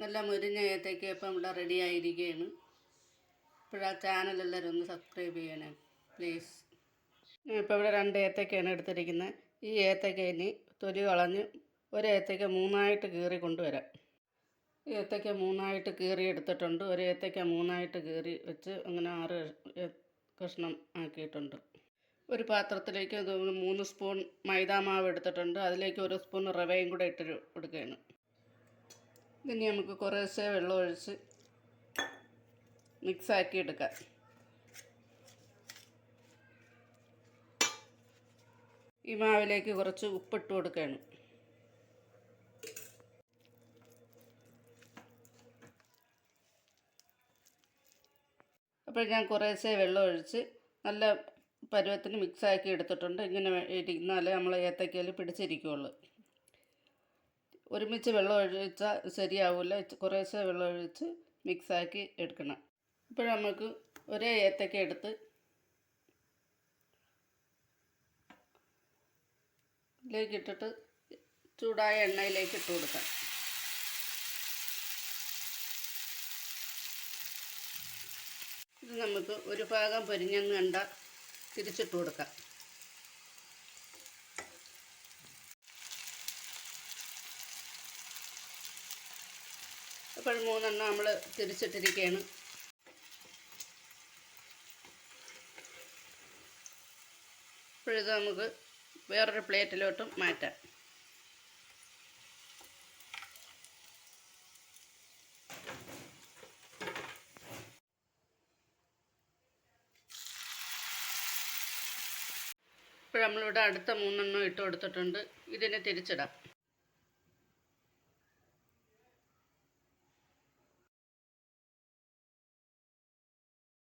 നല്ല മുരിഞ്ഞ ഇപ്പം ഇവിടെ റെഡി ആയിരിക്കുകയാണ് ഇപ്പോഴാ ചാനലെല്ലാവരും ഒന്ന് സബ്സ്ക്രൈബ് ചെയ്യണേ പ്ലീസ് ഇപ്പോൾ ഇവിടെ രണ്ട് ഏത്തക്കയാണ് എടുത്തിരിക്കുന്നത് ഈ ഏത്തയ്ക്ക ഇനി തൊലി കളഞ്ഞ് ഒരു ഏത്തയ്ക്ക മൂന്നായിട്ട് കീറി കൊണ്ടുവരാം. ഏത്തയ്ക്ക മൂന്നായിട്ട് കീറി എടുത്തിട്ടുണ്ട്. ഒരു ഏത്തയ്ക്ക മൂന്നായിട്ട് കീറി വെച്ച് അങ്ങനെ ആറ് കഷ്ണം ആക്കിയിട്ടുണ്ട്. ഒരു പാത്രത്തിലേക്ക് മൂന്ന് സ്പൂൺ മൈദാമാവ് എടുത്തിട്ടുണ്ട്. അതിലേക്ക് ഒരു സ്പൂൺ റവയും കൂടെ ഇട്ട് കൊടുക്കുകയാണ്. ഇതിനി നമുക്ക് കുറേശ്ശെ വെള്ളം ഒഴിച്ച് മിക്സാക്കി എടുക്കാം. ഈ മാവിലേക്ക് കുറച്ച് ഉപ്പിട്ട് കൊടുക്കുകയാണ് അപ്പോൾ ഞാൻ കുറേശ്ശെ വെള്ളം ഒഴിച്ച് നല്ല പരുവത്തിന് മിക്സാക്കി എടുത്തിട്ടുണ്ട്. ഇങ്ങനെ ഇരിക്കുന്നാലേ നമ്മൾ ഏത്തക്കയിൽ പിടിച്ചിരിക്കുകയുള്ളൂ ഒരുമിച്ച് വെള്ളം ഒഴിച്ചാൽ ശരിയാവില്ല. കുറേശ്ശെ വെള്ളം ഒഴിച്ച് മിക്സാക്കി എടുക്കണം. ഇപ്പോൾ നമുക്ക് ഒരേ ഏത്തക്ക എടുത്ത് ഇതിലേക്ക് ഇട്ടിട്ട് ചൂടായ എണ്ണയിലേക്ക് ഇട്ട് കൊടുക്കാം. ഇത് നമുക്ക് ഒരു ഭാഗം പൊരിഞ്ഞെന്ന് കണ്ട തിരിച്ചിട്ട് കൊടുക്കാം. അപ്പോൾ മൂന്നെണ്ണം നമ്മൾ തിരിച്ചിട്ടിരിക്കുകയാണ് ഇപ്പോഴിത് നമുക്ക് വേറൊരു പ്ലേറ്റിലോട്ട് മാറ്റാം. ഇപ്പോൾ നമ്മളിവിടെ അടുത്ത മൂന്നെണ്ണം ഇട്ട് കൊടുത്തിട്ടുണ്ട്. ഇതിനെ തിരിച്ചിടാം.